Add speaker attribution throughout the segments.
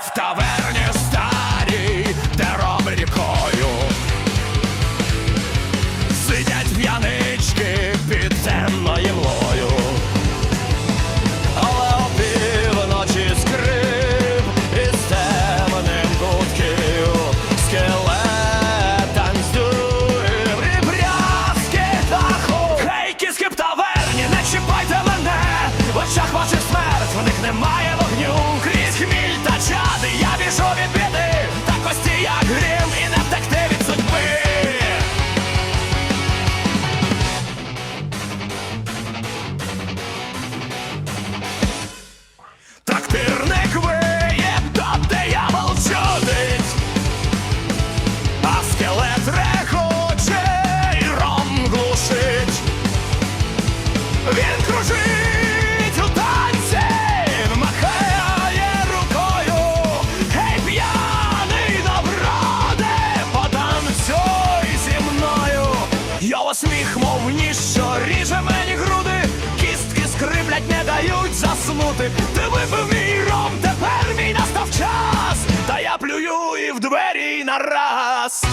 Speaker 1: в таверні старій, де рікою. Сидять п'янички під темною млою. Але опівночі скрип із темним кутків скелет танцює рібрязки даху. Таверні, не чіпайте мене, в очах ваших смерть, в них немає чади, я біжу від біди, та кості як грім, і не втекти від судьби. Трактирник виє, то диявол чудить, а скелет регоче і ром глушить. Він кружить ніж, що ріже мені груди. Кістки скриплять, не дають заснути. Ти випив мій ром, тепер мій настав час. Та я плюю і в двері нараз.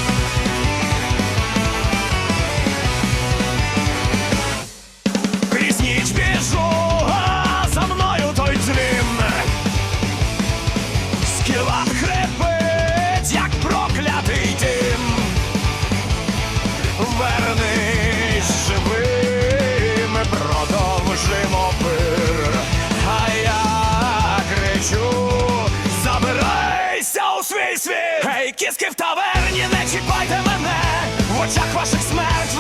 Speaker 1: Світ. Гей, кіски в таверні, не чіпайте мене. В очах ваших смерть,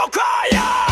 Speaker 1: Araucaia!